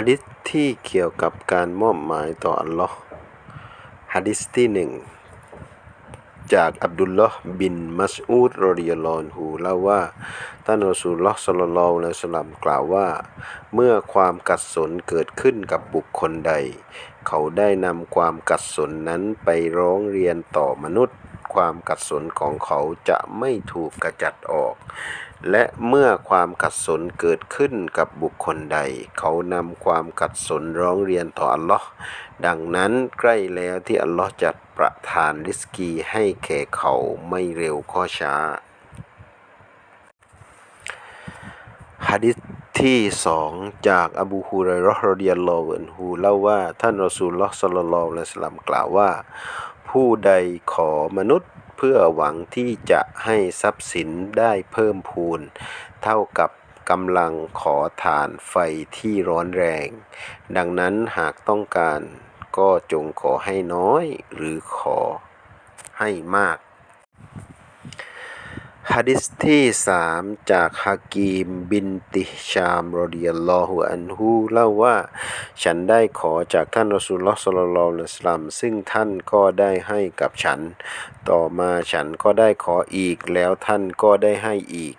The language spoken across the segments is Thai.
ะดิษที่เกี่ยวกับการมอบหมายต่ออัลลอฮ์ฮะดิษที่หนึ่งจากอับดุลลอฮ์บินมัสอูดรอดิยลอฮุฮูเล่าว่าท่านรอสูลลอฮ์สลลลอฮุอะลัยฮิวะสลลัมกล่าวว่า เมื่อความกัดสนเกิดขึ้นกับบุคคลใด เขาได้นำความกัดสนนั้นไปร้องเรียนต่อมนุษย์ ความกัดสนของเขาจะไม่ถูกกระจัดออก และเมื่อความกัดสนเกิดขึ้นกับบุคคลใด เขานำความกัดสนร้องเรียนต่ออัลลอฮ์ดังนั้นใกล้แล้วที่อัลลอฮ์จะประทานริสกีให้แก่เขาไม่เร็วข้อช้าฮะดิษที่สองจากอบูฮุไรราะห์รอฎิยัลลอฮุอันฮูเล่าว่าท่านรอซูลลอฮ์ศ็อลลัลลอฮุอะลัยฮิวะซัลลัมกล่าวว่า ผู้ใดขอมนุษย์เพื่อหวังที่จะให้ทรัพย์สินได้เพิ่มพูน เท่ากับกำลังขอทานไฟที่ร้อนแรง ดังนั้นหากต้องการก็จงขอให้น้อยหรือขอให้มาก ฮะดิษที่สามจากฮากีมบินติชามรดิยัลลอฮุอันฮูเล่าว่า ฉันได้ขอจากท่านรอสูลลอฮ์สัลลัลลอฮุอะลัยฮิวะซัลลัมซึ่งท่านก็ได้ให้กับฉัน ต่อมาฉันก็ได้ขออีกแล้วท่านก็ได้ให้อีก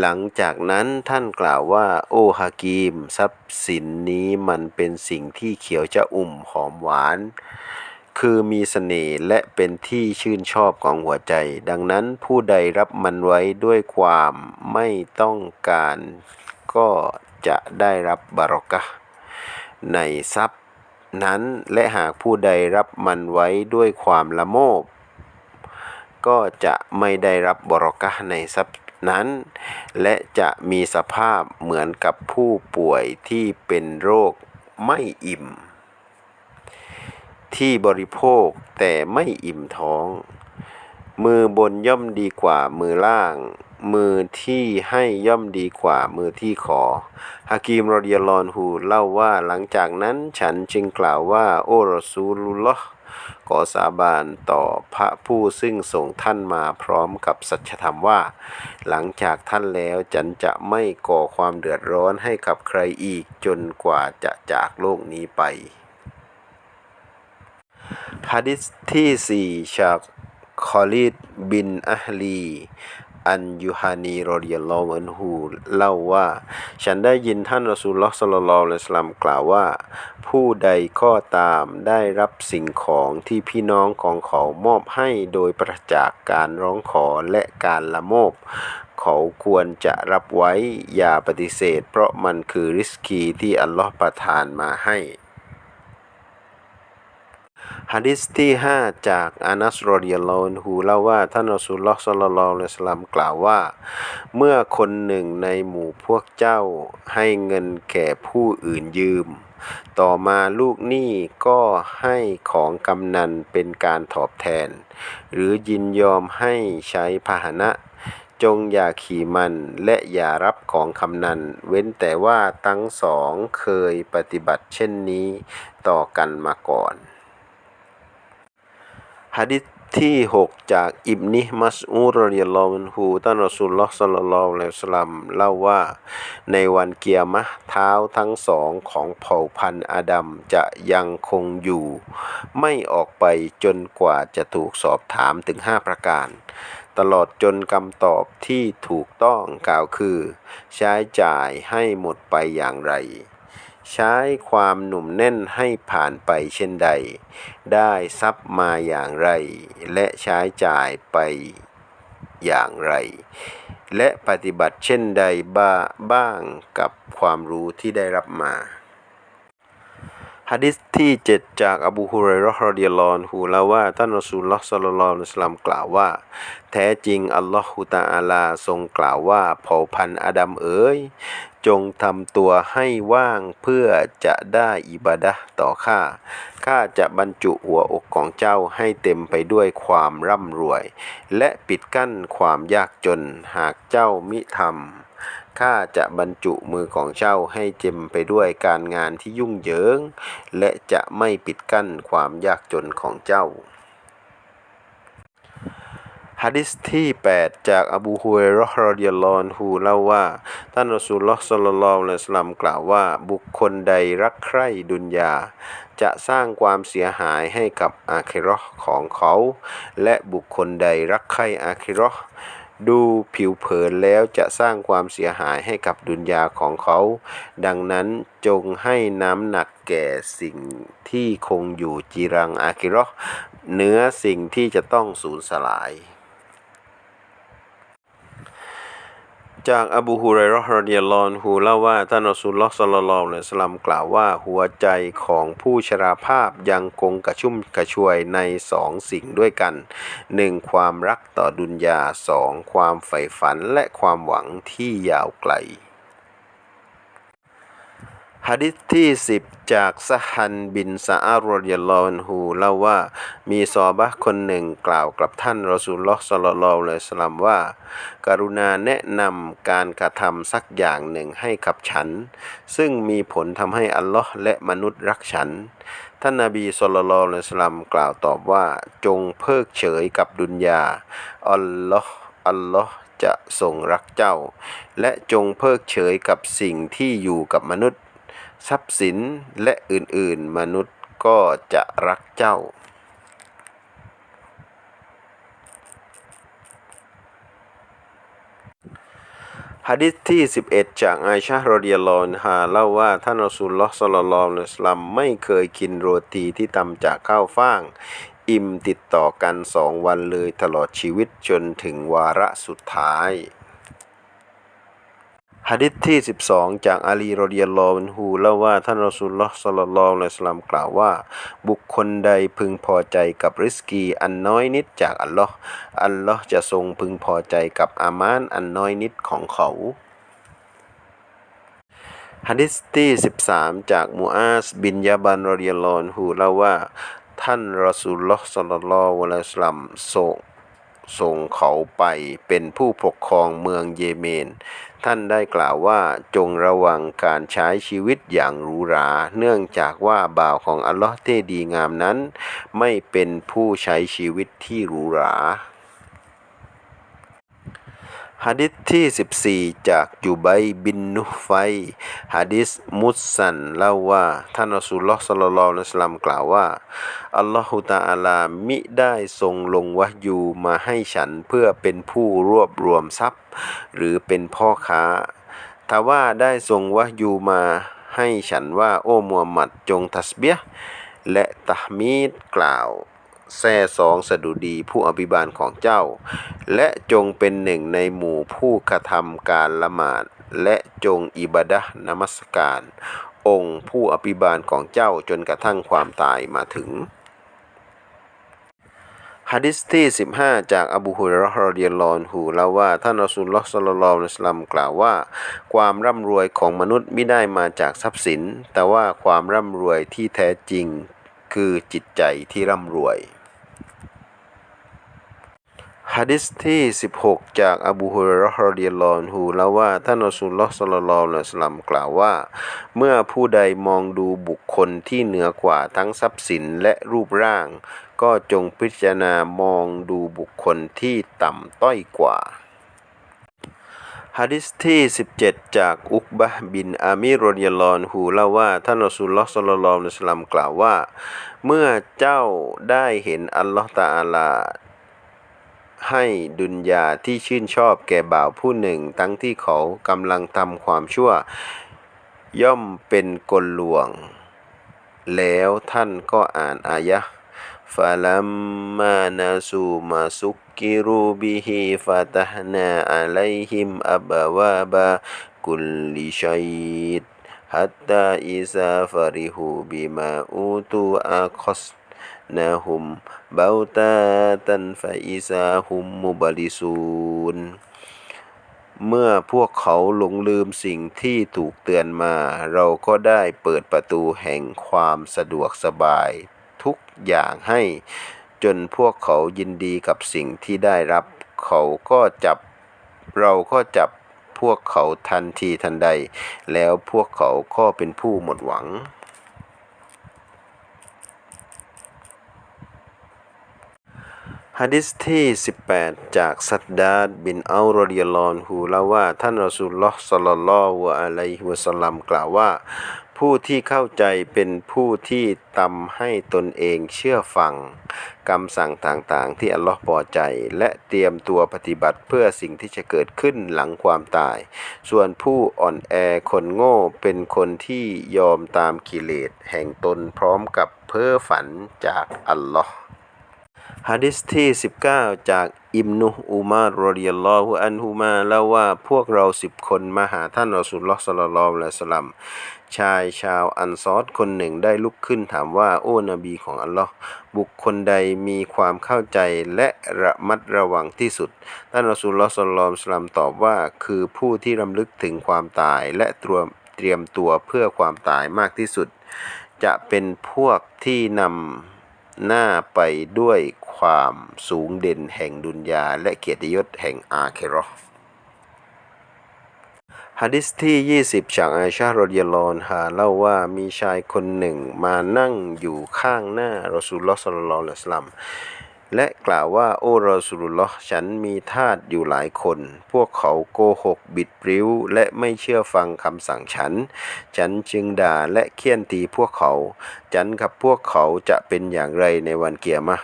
หลังจากนั้นท่านกล่าวว่า โอ้ฮากีม ทรัพย์สินนี้มันเป็นสิ่งที่เขียวจะอุ่มหอมหวาน คือมีเสน่ห์และเป็นที่ชื่นชอบของหัวใจ ดังนั้นผู้ใดรับมันไว้ด้วยความไม่ต้องการก็จะได้รับบารอกะในทรัพย์นั้นและหากผู้ใดรับมันไว้ด้วยความละโมบ ก็จะไม่ได้รับบารอกะในทรัพย์นั้น และจะมีสภาพเหมือนกับผู้ป่วยที่เป็นโรคไม่อิ่ม ที่บริโภคแต่ไม่อิ่มท้อง มือบนย่อมดีกว่ามือล่าง มือที่ให้ย่อมดีกว่ามือที่ขอฮากีมรอดิยลลอฮุเล่าว่าหลังจากนั้นฉันจึงกล่าวว่า โอรอซูลุลลอฮ์ขอสาบานต่อพระผู้ซึ่งส่งท่านมาพร้อมกับสัจธรรมว่า หลังจากท่านแล้วฉันจะไม่ก่อความเดือดร้อนให้กับใครอีกจนกว่าจะจากโลกนี้ไป ฮะดิษที่สี่จากคอลิดบินอัฮลี อันยูฮานีรอดิยัลลอฮุอันฮูเล่าว่า ฉันได้ยินท่านรอสูลลอฮ์สลลัลลอฮุอะลัยฮิวะซัลลัมกล่าวว่า ผู้ใดก็ตามได้รับสิ่งของที่พี่น้องของเขามอบให้โดยประจากการร้องขอและการละโมบเขาควรจะรับไว้อย่าปฏิเสธ เพราะมันคือริสกีที่อัลลอฮ์ประทานมาให้ ฮะดิษที่ห้าจากอานัสรดิยัลลอนฮูเล่าว่าท่านรอสูลลอฮ์ซัลลัลลอฮุอะลัยฮิวะซัลลัมกล่าวว่า เมื่อคนหนึ่งในหมู่พวกเจ้าให้เงินแก่ผู้อื่นยืม ต่อมาลูกหนี้ก็ให้ของกำนันเป็นการตอบแทน หรือยินยอมให้ใช้พาหนะ จงอย่าขี่มันและอย่ารับของคำนัน เว้นแต่ว่าทั้งสองเคยปฏิบัติเช่นนี้ต่อกันมาก่อน ฮะดิษที่หกจากอิบนิมัสอูรรดิยัลอฮุอันฮูท่านรอสูลลอฮ์สัลลัลลอฮุอะลัยซัลลัมเล่าว่าในวันเกียร์มะเท้าทั้งสองของเผ่าพันธุ์อาดัมจะยังคงอยู่ ไม่ออกไปจนกว่าจะถูกสอบถามถึงห้าประการ ตลอดจนคำตอบที่ถูกต้องกล่าวคือ ใช้จ่ายให้หมดไปอย่างไร ใช้ความหนุ่มแน่นให้ผ่านไปเช่นใด ได้ทรัพย์มาอย่างไร และใช้จ่ายไปอย่างไร และปฏิบัติเช่นใดบ้าบ้างกับความรู้ที่ได้รับมา ฮะดิษที่เจ็ดจากอบูฮุไรราะห์รดิยลอฮุฮูเล่าว่า ท่านรอซูลลอฮ์ซัลลัลลอฮุอะลัยฮิวะซัลลัมกล่าวว่า แท้จริง อัลลอฮฺตาอาลาทรงกล่าวว่าเผ่าพันธุ์อาดัมเอ๋ย จงทำตัวให้ว่างเพื่อจะได้อิบาดะต่อข้าข้าจะบรรจุหัวอกของเจ้าให้เต็มไปด้วยความร่ำรวย และปิดกั้นความยากจนหากเจ้ามิทำ ข้าจะบรรจุมือของเจ้าให้เต็มไปด้วยการงานที่ยุ่งเหยิง และจะไม่ปิดกั้นความยากจนของเจ้าฮะดิษที่ 8 จากอบูฮุเรเราะห์รอฎิยลอนฮูเล่าว่า ท่านรอซูลุลลอฮ์ศ็อลลัลลอฮุอะลัยฮิวะซัลลัมกล่าวว่าบุคคลใดรักใคร่ดุนยา จะสร้างความเสียหายให้กับอาคิราะห์ของเขา และบุคคลใดรักใคร่อาคิราะห์ ดูผิวเผินแล้วจะสร้างความเสียหายให้กับดุนยาของเขา ดังนั้นจงให้น้ำหนักแก่สิ่งที่คงอยู่จีรังอาคิรอเนื้อสิ่งที่จะต้องสูญสลาย จากอบูฮุไรรอฮ์รอฎิยลอนฮูเล่าว่าท่านอสุลลอฮ์สลลลอฮุอะลัยฮิวะซัลลัมกล่าวว่าหัวใจของผู้ชราภาพยังคงกระชุ่มกระชวยในสองสิ่งด้วยกันหนึ่งความรักต่อดุนยาสองความใฝ่ฝันและความหวังที่ยาวไกล ฮะดิษที่ 10 จากซะฮันบินซาอารรยลลอฮุอันฮูเล่าว่ามีซอบะคนหนึ่งกล่าวกับท่านรอซูลุลลอฮ์ศ็อลลลอฮุอะลัยฮิวะซัลลัมว่า กรุณาแนะนำการกระทำสักอย่างหนึ่งให้กับฉัน ซึ่งมีผลทำให้อัลลอฮ์และมนุษย์รักฉัน ท่านนาบีศ็อลลัลลอฮุอะลัยฮิวะซัลลัมกล่าวตอบว่าจงเพิกเฉยกับดุนยาอัลลอฮ์อัลลอฮ์จะทรงรักเจ้า และจงเพิกเฉยกับสิ่งที่อยู่กับมนุษย์ ทรัพย์สินและอื่นๆ มนุษย์ก็จะรักเจ้า ฮะดิษที่ 11 จากอาอิชะห์รอฎิยลลอนฮาเล่าว่าท่านอซูลุลลอฮ์ศ็อลลอฮุอะลัยฮิวะซัลลัมไม่เคยกินโรตีที่ทำจากข้าวฟ่าง อิ่มติดต่อกันสองวันเลยตลอดชีวิตจนถึงวาระสุดท้าย ฮะดิษที่ 12 จากอาลีรอฎิยัลลอวนฮูเล่าว่าท่านรอซูลลอฮ์ศ็อลลัลลอฮุละซัลลัมกล่าวว่า บุคคลใดพึงพอใจกับริสกีอันน้อยนิดจากอัลลอฮ์อัลลอฮ์จะทรงพึงพอใจกับอามานอันน้อยนิดของเขาฮะดิษที่ 13 จากมูอาสบินยาบันรอฎิยัลลอนฮูเล่าว่า ท่านรอซูลลอฮ์ศ็อลลัลลอฮุอะลัยฮิวะซัลลัมส่ง ส่งเขาไปเป็นผู้ปกครองเมืองเยเมน ท่านได้กล่าวว่าจงระวังการใช้ชีวิตอย่างหรูหรา เนื่องจากว่าบ่าวของอัลลอฮ์ที่ดีงามนั้น ไม่เป็นผู้ใช้ชีวิตที่หรูหรา ฮะดิษที่ 14 จากจุบัยบินนุไฟฮะดิษมุสซันเล่าว่า ท่านอซูลุลลอฮ์ศ็อลลัลลอฮุอะลัยฮิวะซัลลัมกล่าวว่า อัลลอฮุตะอาลามิได้ทรงลงวะห์ยูมาให้ฉันเพื่อเป็นผู้รวบรวมทรัพย์ หรือเป็นพ่อค้าทว่าได้ทรงวะห์ยูมาให้ฉันว่า โอ้มูฮัมหมัดจงทัสเบียและตะมีดกล่าว แซ่สองสดุดีผู้อภิบาลของเจ้า และจงเป็นหนึ่งในหมู่ผู้กระทำการละหมาด และจงอิบาดะนมัสการ องค์ผู้อภิบาลของเจ้าจนกระทั่งความตายมาถึงฮะดิษที่ 15 จากอบูฮุรราะห์รอฎิยลลอฮุนฮูเล่าว่า ท่านรอซูลุลลอฮ์ศ็อลลอฮุอะลัยฮิวะซัลลัมกล่าวว่า ความร่ำรวยของมนุษย์ไม่ได้มาจากทรัพย์สิน แต่ว่าความร่ำรวยที่แท้จริงคือจิตใจที่ร่ำรวย ฮะดิษที่ 16 จากอบูฮุรเราะห์รอฎิยัลอนฮูเล่าว่าท่านอซูลุลลอฮ์ศ็อลลอฮุอะลัยฮิวะซัลลัมกล่าวว่า เมื่อผู้ใดมองดูบุคคลที่เหนือกว่าทั้งทรัพย์สินและรูปร่าง ก็จงพิจารณามองดูบุคคลที่ต่ำต้อยกว่าฮะดิษที่ 17 จากอุกบะบินอามีรอฎิยัลอนฮูเล่าว่า ท่านรอซูลุลลอฮ์ศ็อลลอฮุอะลัยฮิวะซัลลัมกล่าวว่า เมื่อเจ้าได้เห็นอัลลอฮ์ตะอาลา ให้ดุนยาที่ชื่นชอบแก่บ่าวผู้หนึ่ง ทั้งที่เขากำลังทำความชั่ว ย่อมเป็นกลลวง แล้วท่านก็อ่านอายะห์ فلما نسوا ما سكروا به فتحنا عليهم أبواب كل شيء حتى إذا فرحوا بما أوتوا أخذناهم بغتة فإذا هم مبلسون เมื่อพวกเขาหลงลืมสิ่งที่ถูกเตือนมา เราก็ได้เปิดประตูแห่งความสะดวกสบาย ทุกอย่างให้ จนพวกเขายินดีกับสิ่งที่ได้รับ เขาก็จับ เราก็จับพวกเขาทันทีทันใด แล้วพวกเขาก็เป็นผู้หมดหวัง ฮะดิษที่ 18 จากสัดดาดบินอัลรดิยลอนฮูเล่าว่า ท่านรอซูลลอฮ์ศ็อลลัลลอฮุอะลัยฮิวะสัลลัมกล่าวว่า ผู้ที่เข้าใจเป็นผู้ที่ทำให้ตนเองเชื่อฟังคำสั่งต่างๆ ที่อัลลอฮ์พอใจ และเตรียมตัวปฏิบัติเพื่อสิ่งที่จะเกิดขึ้นหลังความตาย ส่วนผู้อ่อนแอคนโง่เป็นคนที่ยอมตามกิเลสแห่งตนพร้อมกับเพ้อฝันจากอัลลอฮ์ ฮะดิษที่ 19 จากอิมนุอุมารรอดิยัลลอฮุอันฮุมาเล่าว่าพวกเราสิบคนมาหาท่านรอสุลลอฮ์ศ็อลลัลลอฮุละสลัมชายชาวอันซอรคนหนึ่งได้ลุกขึ้นถามว่า โอ้นบีของอัลลอฮ์บุคคลใดมีความเข้าใจและระมัดระวังที่สุด ท่านรอสุลลอฮ์ศ็อลลัลลอฮุสลัมตอบว่าคือผู้ที่รำลึกถึงความตายและตรียมเตรียมตัวเพื่อความตายมากที่สุด จะเป็นพวกที่นำ หน้าไปด้วยความสูงเด่นแห่งดุนยาและเกียรติยศแห่งอาเคโราะห์ฮะดิษที่ 20 จากอาอิชารดิยลอนฮาเล่าว่ามีชายคนหนึ่งมานั่งอยู่ข้างหน้ารอสูลลอสลลอฮุอะลัยฮิวะซัลลัม และกล่าวว่าโอ้รสุลลอฮ์ฉันมีทาสอยู่หลายคน พวกเขาโกหกบิดพริ้ว และไม่เชื่อฟังคำสั่งฉัน ฉันจึงด่าและเคี่ยนตีพวกเขา ฉันกับพวกเขาจะเป็นอย่างไรในวันเกียร์มะ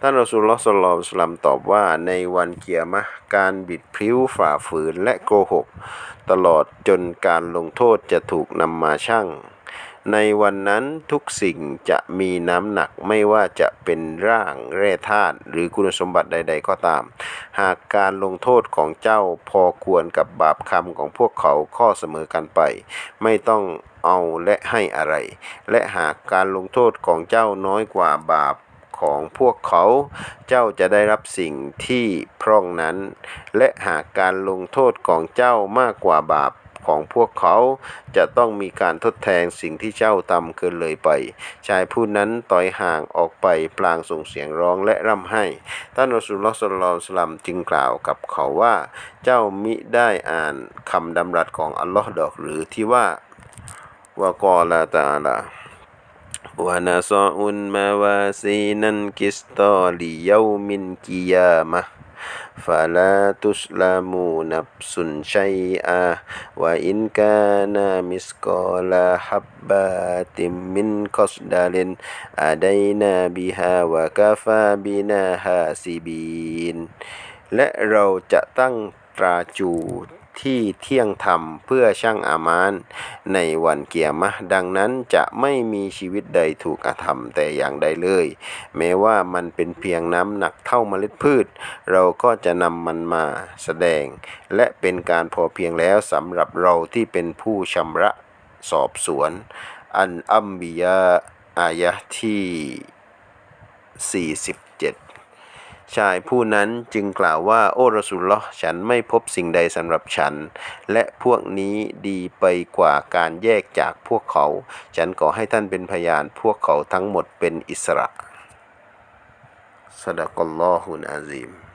ท่านรอซูลุลลอฮ์ศ็อลลัลลอฮุอะลัมตอบว่าในวันเกียร์มะการบิดพริ้วฝ่าฝืนและโกหก ตลอดจนการลงโทษจะถูกนำมาชั่ง ในวันนั้นทุกสิ่งจะมีน้ำหนักไม่ว่าจะเป็นร่างแร่ธาตุหรือคุณสมบัติใด ๆ ก็ตาม หากการลงโทษของเจ้าพอควรกับบาปคำของพวกเขาข้อเสมอกันไป ไม่ต้องเอาและให้อะไร และหากการลงโทษของเจ้าน้อยกว่าบาปของพวกเขา เจ้าจะได้รับสิ่งที่พร่องนั้น และหากการลงโทษของเจ้ามากกว่าบาป ของพวกเขาจะต้องมีการทดแทนสิ่งที่เจ้าทำเกินเลยไป ชายผู้นั้นต่อยห่างออกไปปลางส่งเสียงร้องและร่ำให้ ท่านอสุลลอฮฺสลามสลัมจึงกล่าวกับเขาว่า เจ้ามิได้อ่านคำดำรัสของอัลลอฮ์ดอกหรือที่ว่าวากอลาตาลาวานาซอุนมาวาซีนันกิสตอลียามินกิยามะ فلا تظلم نفس شيئا وإن كان مثقال حبة من خردل أتينا بها وكفى بنا حاسبين และเราจะตั้งตราจู ที่เที่ยงธรรมเพื่อช่างอามาน ในวันเกียรมะดังนั้นจะไม่มีชีวิตใดถูกอาธรรมแต่อย่างใดเลย แม้ว่ามันเป็นเพียงน้ำหนักเท่าเมล็ดพืช เราก็จะนำมันมาแสดง และเป็นการพอเพียงแล้วสำหรับเราที่เป็นผู้ชำระสอบสวน อันอัมบิยาอายะที่47 ชายผู้นั้นจึงกล่าวว่าโอ้รสุลลอฉันไม่พบสิ่งใดสำหรับฉัน และพวกนี้ดีไปกว่าการแยกจากพวกเขา ฉันขอให้ท่านเป็นพยานพวกเขาทั้งหมดเป็นอิสระสดะ